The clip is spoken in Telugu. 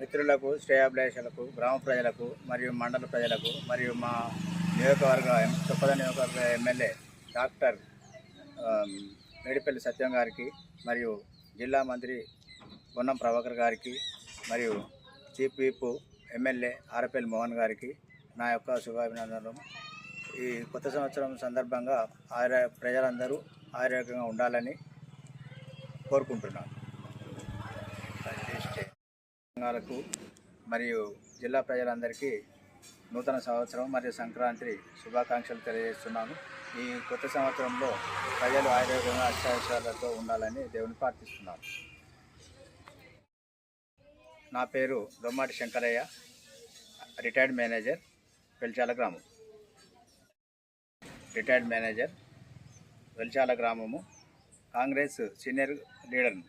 మిత్రులకు శ్రేయాభిలాషులకు గ్రామ ప్రజలకు మరియు మండల ప్రజలకు మరియు మా నియోజకవర్గ చొప్పద నియోజకవర్గ ఎమ్మెల్యే డాక్టర్ మేడిపల్లి సత్యం గారికి మరియు జిల్లా మంత్రి పొన్నం ప్రభాకర్ గారికి మరియు chief whip MLA Arapalli Mohan గారికి నా యొక్క శుభాభినందనలు. ఈ కొత్త సంవత్సరం సందర్భంగా ఆరోగ్య ప్రజలందరూ ఆరోగ్యంగా ఉండాలని కోరుకుంటున్నాను. సంఘాలకు మరియు జిల్లా ప్రజలందరికీ నూతన సంవత్సరం మరియు సంక్రాంతి శుభాకాంక్షలు తెలియజేస్తున్నాను ఈ కొత్త సంవత్సరంలో ప్రజలు ఆరోగ్యంగా అష్టావిషయాలతో ఉండాలని దేవుని ప్రార్థిస్తున్నాను నా పేరు దొమ్మాటి శంకరయ్య రిటైర్డ్ మేనేజర్ వెల్చాల గ్రామం. రిటైర్డ్ మేనేజర్ వెల్చాల గ్రామము. కాంగ్రెస్ సీనియర్ లీడర్ను